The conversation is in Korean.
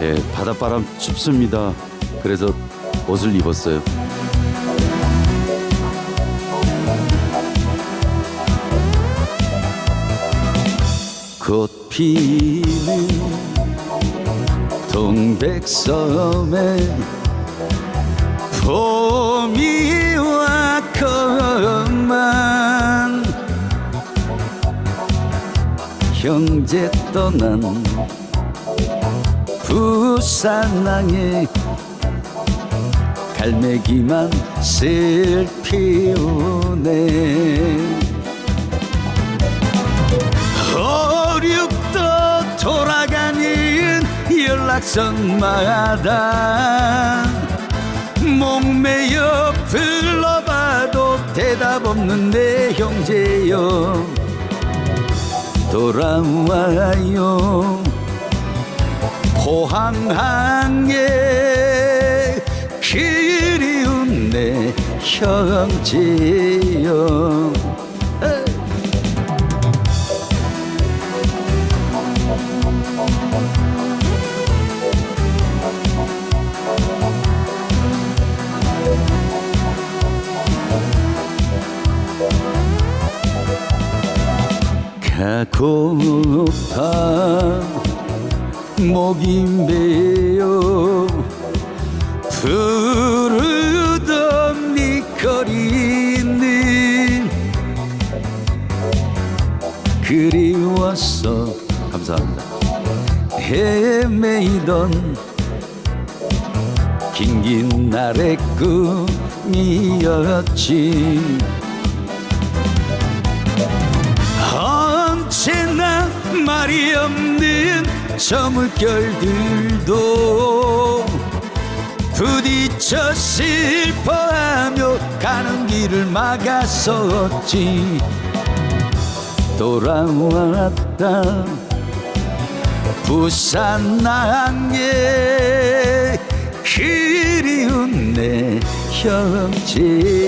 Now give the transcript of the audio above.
예, 바닷바람 춥습니다. 그래서 옷을 입었어요. 곧 피는 동백섬에 봄이 왔건만 형제 떠난 부산항에 갈매기만 슬피우네. 어렵도 돌아가는 연락선마다. 목매여 불러봐도 대답 없는 내 형제여. 돌아와요 포항항에 그리운 내 형제여. 가고파 메어 부르던 네 거리는 그리웠어. 감사합니다. 헤매이던 긴긴 날의 꿈이었지. 언제나 말이 없는 저 물결들도 부딪혀 슬퍼하며 가는 길을 막았었지. 돌아왔다. 부산항에 그리운 내 형제여